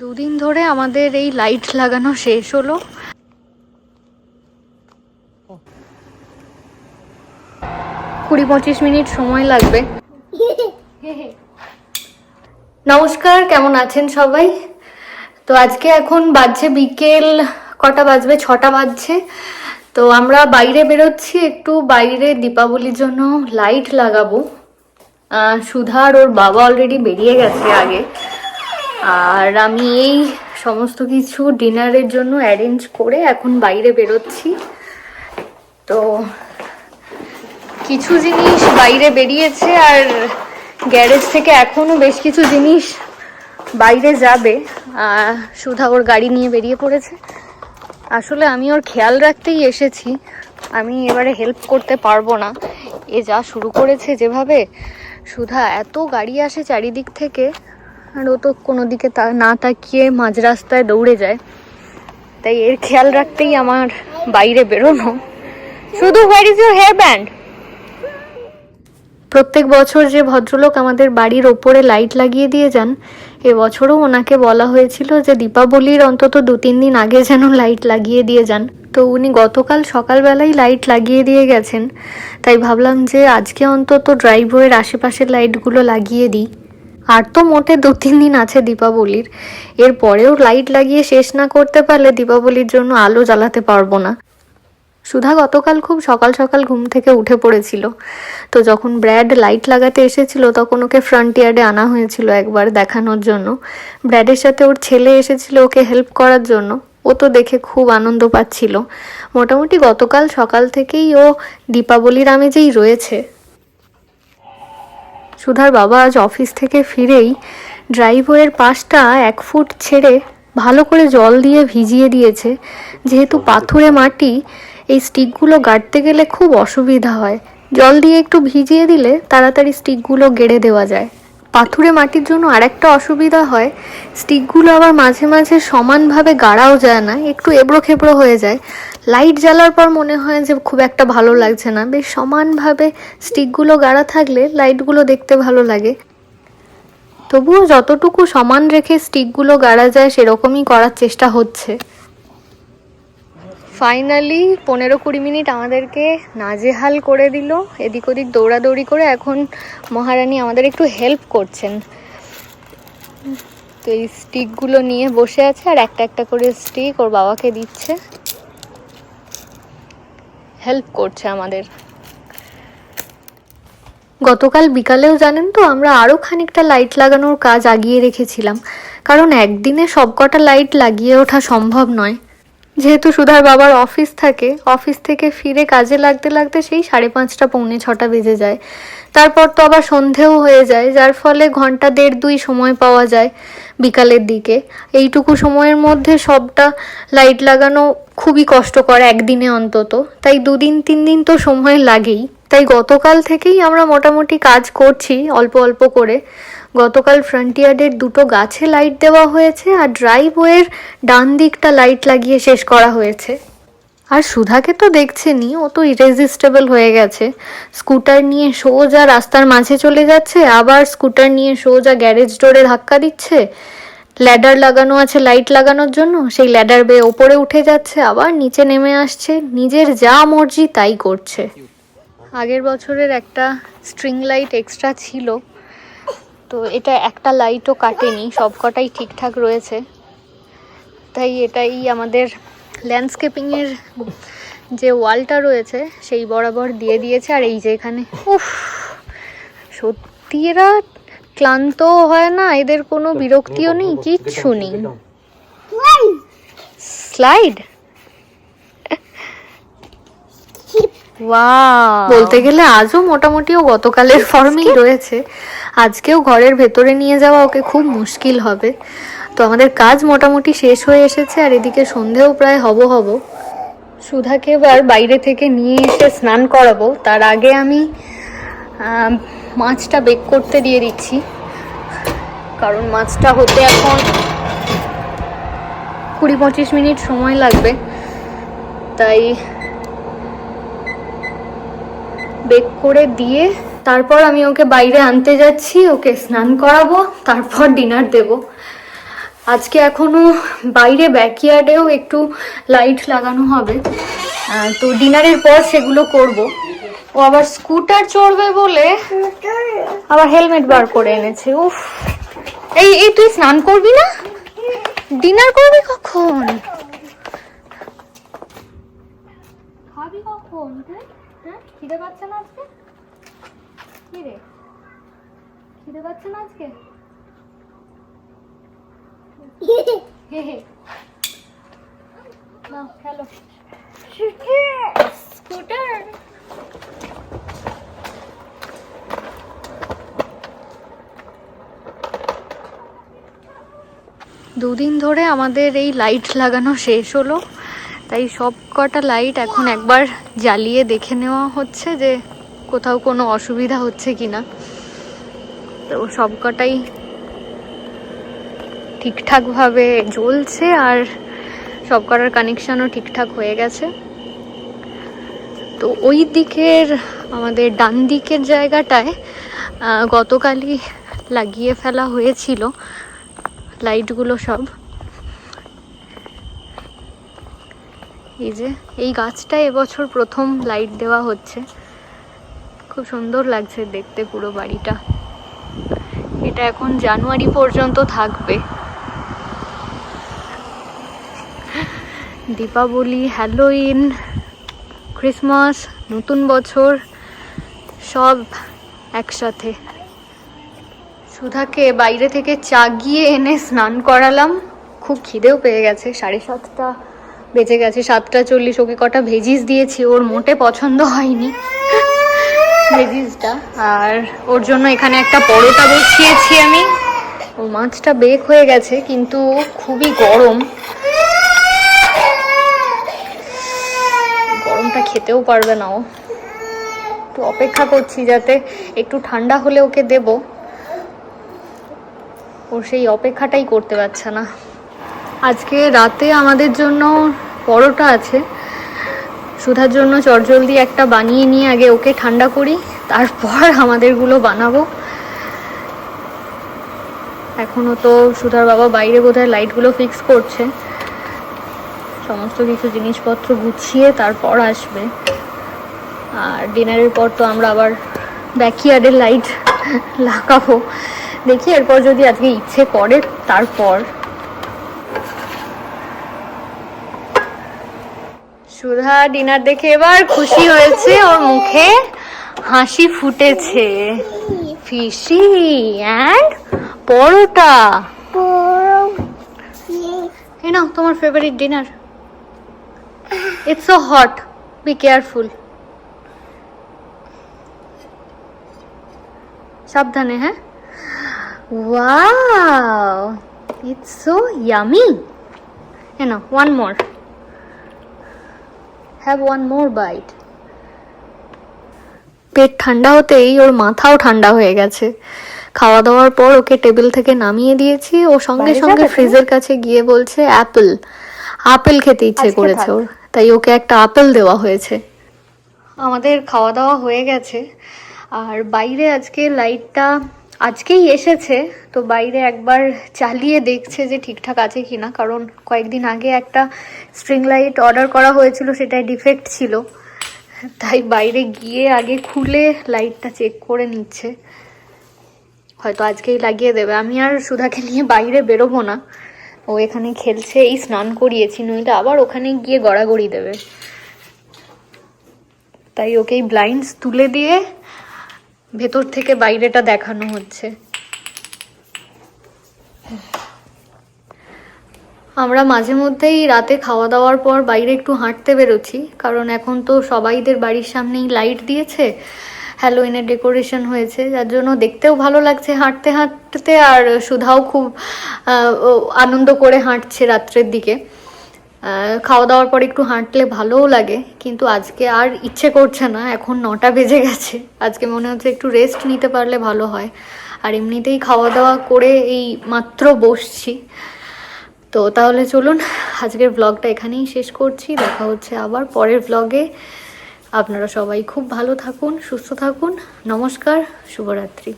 দুদিন ধরে আমাদের এই লাইট লাগানো শেষ হলো। কুড়ি পঁচিশ মিনিট সময় লাগবে। নমস্কার, কেমন আছেন সবাই? তো আজকে এখন বাজছে বিকেল কটা বাজবে? ছটা বাজছে। তো আমরা বাইরে বেরোচ্ছি, একটু বাইরে দীপাবলির জন্য লাইট লাগাবো। সুধা আর ওর বাবা অলরেডি বেরিয়ে গেছে আগে। আর আমি এই সমস্ত কিছু ডিনারের জন্য অ্যারেঞ্জ করে এখন বাইরে বেরোচ্ছি। তো কিছু জিনিস বাইরে বেরিয়েছে আর গ্যারেজ থেকে এখনও বেশ কিছু জিনিস বাইরে যাবে। সুধা ওর গাড়ি নিয়ে বেরিয়ে পড়েছে। আসলে আমি ওর খেয়াল রাখতেই এসেছি। আমি এবারে হেল্প করতে পারব না। এ যা শুরু করেছে যেভাবে, সুধা এত গাড়ি আসে চারিদিক থেকে। আর ও তো কোনো দিকে না তাকিয়ে মাঝ রাস্তায় দৌড়ে যায়। তাই এর খেয়াল রাখতেই আমার বাইরে বেরোনো। শুধু where is your hair band প্রত্যেক বছর যে ভদ্রলোক আমাদের বাড়ির ওপরে লাইট লাগিয়ে দিয়ে যান এবছরও ওনাকে বলা হয়েছিল যে দীপাবলির অন্তত দু তিন দিন আগে যেন লাইট লাগিয়ে দিয়ে যান। তো উনি গতকাল সকালবেলাই লাইট লাগিয়ে দিয়ে গেছেন। তাই ভাবলাম যে আজকে অন্তত ড্রাইভওয়ের আশেপাশের লাইটগুলো লাগিয়ে দিই। আর তো মোটে দু তিন দিন আছে দীপাবলির। এরপরেও লাইট লাগিয়ে শেষ না করতে পারলে দীপাবলির জন্য আলো জ্বালাতে পারব না। সুধা গতকাল খুব সকাল সকাল ঘুম থেকে উঠে পড়েছিল। তো যখন ব্র্যাড লাইট লাগাতে এসেছিল, তখন ওকে ফ্রন্ট ইয়ার্ডে আনা হয়েছিল একবার দেখানোর জন্য। ব্র্যাডের সাথে ওর ছেলে এসেছিল ওকে হেল্প করার জন্য। ও তো দেখে খুব আনন্দ পাচ্ছিল। মোটামুটি গতকাল সকাল থেকেই ও দীপাবলির আমেজেই রয়েছে। সুধার বাবা আজ অফিস থেকে ফিরেই ড্রাইভওয়ের পাশটা এক ফুট ছেড়ে ভালো করে জল দিয়ে ভিজিয়ে দিয়েছে। যেহেতু পাথুরে মাটি, এই স্টিকগুলো গাড়তে গেলে খুব অসুবিধা হয়। জল দিয়ে একটু ভিজিয়ে দিলে তাড়াতাড়ি স্টিকগুলো গেড়ে দেওয়া যায়। পাথুরে মাটির জন্য আরেকটা অসুবিধা হয়। স্টিকগুলো আবার মাঝে মাঝে সমানভাবে গাড়াও যায় না, একটু এবড়ো খেবড়ো হয়ে যায়। লাইট জ্বালার পর মনে হয় যে খুব একটা ভালো লাগছে না। বেশ সমানভাবে স্টিকগুলো গাড়া থাকলে লাইটগুলো দেখতে ভালো লাগে। তবুও যতটুকু সমান রেখে স্টিকগুলো গাড়া যায়, সেরকমই করার চেষ্টা হচ্ছে। ফাইনালি পনেরো কুড়ি মিনিট আমাদেরকে নাজেহাল করে দিল। এদিক ওদিক দৌড়াদৌড়ি করে এখন মহারানী আমাদের একটু হেল্প করছেন। তো এই স্টিকগুলো নিয়ে বসে আছে আর একটা একটা করে স্টিক ওর বাবাকে দিচ্ছে। হেল্প করছে আমাদের। গতকাল বিকালেও জানেন তো, আমরা আরও খানিকটা লাইট লাগানোর কাজ আগিয়ে রেখেছিলাম। কারণ একদিনে সবকটা লাইট লাগিয়ে ওঠা সম্ভব নয়। যেহেতু সুধার বাবার অফিস থাকে, অফিস থেকে ফিরে কাজে লাগতে লাগতে সেই সাড়ে পাঁচটা, পৌনে ছটা বেজে যায়। তারপর তো আবার সন্ধেও হয়ে যায়, যার ফলে ঘণ্টা দেড়, দুই সময় পাওয়া যায় বিকালের দিকে। এইটুকু সময়ের মধ্যে সবটা লাইট লাগানো খুবই কষ্টকর একদিনে অন্তত। তাই দুদিন, তিন দিন তো সময় লাগেই। তাই গতকাল থেকেই আমরা মোটামুটি কাজ করছি অল্প অল্প করে। গতকাল ফ্রন্টিয়ার্ডের দুটো গাছে লাইট দেওয়া হয়েছে আর ড্রাইভওয়ের ডান দিকটা লাইট লাগিয়ে শেষ করা হয়েছে। আর সুধাকে তো দেখছেনি ও তো ইরেজিস্টেবল হয়ে গেছে। স্কুটার নিয়ে সোজা রাস্তার মাঝে চলে যাচ্ছে, আবার স্কুটার নিয়ে সোজা গ্যারেজ ডোরে ধাক্কা দিচ্ছে। ল্যাডার লাগানো আছে লাইট লাগানোর জন্য, সেই ল্যাডার বেয়ে ওপরে উঠে যাচ্ছে, আবার নিচে নেমে আসছে, নিজের যা মর্জি তাই করছে। আগের বছরের একটা স্ট্রিং লাইট এক্সট্রা ছিল তো এটা একটা লাইটও কাটেনি সব কটাই ঠিকঠাক রয়েছে। তাই এটাই আমাদের ল্যান্ডস্কেপিংয়ের যে ওয়ালটা রয়েছে সেই বরাবর দিয়ে দিয়েছে। আর এই যে এখানে উফ সত্যি এরা ক্লান্ত হয় না এদের কোনো বিরক্তিও নেই কিচ্ছু নেই। স্লাইড বলতে গেলে আজও মোটামুটি ও গতকালের ফর্মেই রয়েছে। আজকেও ঘরের ভেতরে নিয়ে যাওয়া ওকে খুব মুশকিল হবে। তো আমাদের কাজ মোটামুটি শেষ হয়ে এসেছে আর এদিকে সন্ধেও প্রায় হব হব। সুধাকে এবার বাইরে থেকে নিয়ে এসে স্নান করাবো। তার আগে আমি মাছটা বেক করতে দিয়ে দিচ্ছি। কারণ মাছটা হতে এখন কুড়ি পঁচিশ মিনিট সময় লাগবে। তাই বেক করে দিয়ে তারপর আমি ওকে বাইরে আনতে যাচ্ছি, ওকে স্নান করাবো, তারপর ডিনার দেব। আজকে এখনও বাইরে ব্যাকইয়ার্ডেও একটু লাইট লাগানো হবে। তো ডিনারের পর সেগুলো করব। ও আবার স্কুটার চড়বে বলে আবার হেলমেট বার করে এনেছে। উফ। এই এই তুই স্নান করবি না? ডিনার করবি কখন? খাবি কখন? হ্যাঁ? খিদে পাচ্ছে না আজকে? কি রে? খিদে পাচ্ছে না আজকে? হে হে। নাও খেলো। স্কুটার। দুদিন ধরে আমাদের এই লাইট লাগানো শেষ হলো তাই সব কটা লাইট এখন একবার জ্বালিয়ে দেখে নেওয়া হচ্ছে যে কোথাও কোনো অসুবিধা হচ্ছে কি না তো সব কটাই ঠিকঠাকভাবে জ্বলছে আর সব কটার কানেকশানও ঠিকঠাক হয়ে গেছে। তো ওই দিকের আমাদের ডান দিকের জায়গাটায় গতকালই লাগিয়ে ফেলা হয়েছিল লাইটগুলো সব। এই যে, এই গাছটা এবছর প্রথম লাইট দেওয়া হচ্ছে। খুব সুন্দর লাগছে দেখতে পুরো বাড়িটা। এটা এখন জানুয়ারি পর্যন্ত থাকবে। দীপাবলি হ্যালোইন ক্রিসমাস নতুন বছর, সব একসাথে। সুধাকে বাইরে থেকে চা গিয়ে এনে স্নান করালাম। খুব খিদেও পেয়ে গেছে, সাড়ে সাতটা বেজে গেছে। সাতটা চল্লিশ ওকে কটা ভেজিস দিয়েছি, ওর মোটে পছন্দ হয়নি ভেজিসটা আর ওর জন্য এখানে একটা পরোটা বসিয়েছি আমি। ও মাছটা বেক হয়ে গেছে, কিন্তু খুবই গরম। গরমটা খেতেও পারবে না ও। একটু অপেক্ষা করছি যাতে একটু ঠান্ডা হলে ওকে দেবো। ওর সেই অপেক্ষাটাই করতে পারছে না। আজকে রাতে আমাদের জন্য পরোটা আছে। সুধার জন্য চটজলদি একটা বানিয়ে নিয়ে আগে ওকে ঠান্ডা করি, তারপর আমাদেরগুলো বানাবো। এখনও তো সুধার বাবা বাইরে বোধহয় লাইটগুলো ফিক্স করছে। সমস্ত কিছু জিনিসপত্র গুছিয়ে তারপর আসবে। আর ডিনারের পর তো আমরা আবার ব্যাকইয়ার্ডের লাইট লাগাবো। দেখি এরপর যদি আজকে ইচ্ছে করে, তারপর সুধা ডিনার দেখে এবার খুশি হয়েছে ওর মুখে হাসি ফুটেছে। Fishy and paratha. এই নাও, তোমার favourite dinner it's so hot be careful সাবধানে হ্যাঁ? Wow it's so yummy you know one more have one more bite. পেট ঠান্ডা হতেই ওর মাথাও ঠান্ডা হয়ে গেছে। খাওয়া দাওয়ার পর ওকে টেবিল থেকে নামিয়ে দিয়েছি ও সঙ্গে সঙ্গে ফ্রিজের কাছে গিয়ে বলছে অ্যাপেল। আপেল খেতে ইচ্ছে করেছে ওর। তাই ওকে একটা আপেল দেওয়া হয়েছে। আমাদের খাওয়া দাওয়া হয়ে গেছে। আর বাইরে আজকে লাইটটা আজকেই এসেছে, তো বাইরে একবার চালিয়ে দেখছে যে ঠিকঠাক আছে কি না কারণ কয়েকদিন আগে একটা স্ট্রিং লাইট অর্ডার করা হয়েছিল সেটাই ডিফেক্ট ছিল। তাই বাইরে গিয়ে আগে খুলে লাইটটা চেক করে নিচ্ছে। হয়তো আজকেই লাগিয়ে দেবে। আমি আর সুধাকে নিয়ে বাইরে বেরোবো না। ও এখানে খেলছে, এই স্নান করিয়েছি, নইলে আবার ওখানে গিয়ে গড়াগড়ি দেবে। তাই ওকে এই ব্লাইন্ডস তুলে দিয়ে ভেতর থেকে বাইরেটা দেখানো হচ্ছে। আমরা মাঝে মধ্যেই রাতে খাওয়া দাওয়ার পর বাইরে একটু হাঁটতে বেরোচ্ছি, কারণ এখন তো সবাইদের বাড়ির সামনেই লাইট দিয়েছে হ্যালোইনের ডেকোরেশন হয়েছে, যার জন্য দেখতেও ভালো লাগছে হাঁটতে হাঁটতে আর সুধাও খুব আনন্দ করে হাঁটছে রাত্রের দিকে। খাওয়া দাওয়ার পর একটু হাঁটলে ভালোও লাগে, কিন্তু আজকে আর ইচ্ছে করছে না, এখন নটা বেজে গেছে। আজকে মনে হচ্ছে একটু রেস্ট নিতে পারলে ভালো হয়। আর এমনিতেই খাওয়া দাওয়া করে এই মাত্র বসছি। তো তাহলে চলুন, আজকের ব্লগটা এখানেই শেষ করছি। দেখা হচ্ছে আবার পরের ব্লগে আপনারা সবাই খুব ভালো থাকুন, সুস্থ থাকুন। নমস্কার, শুভরাত্রি।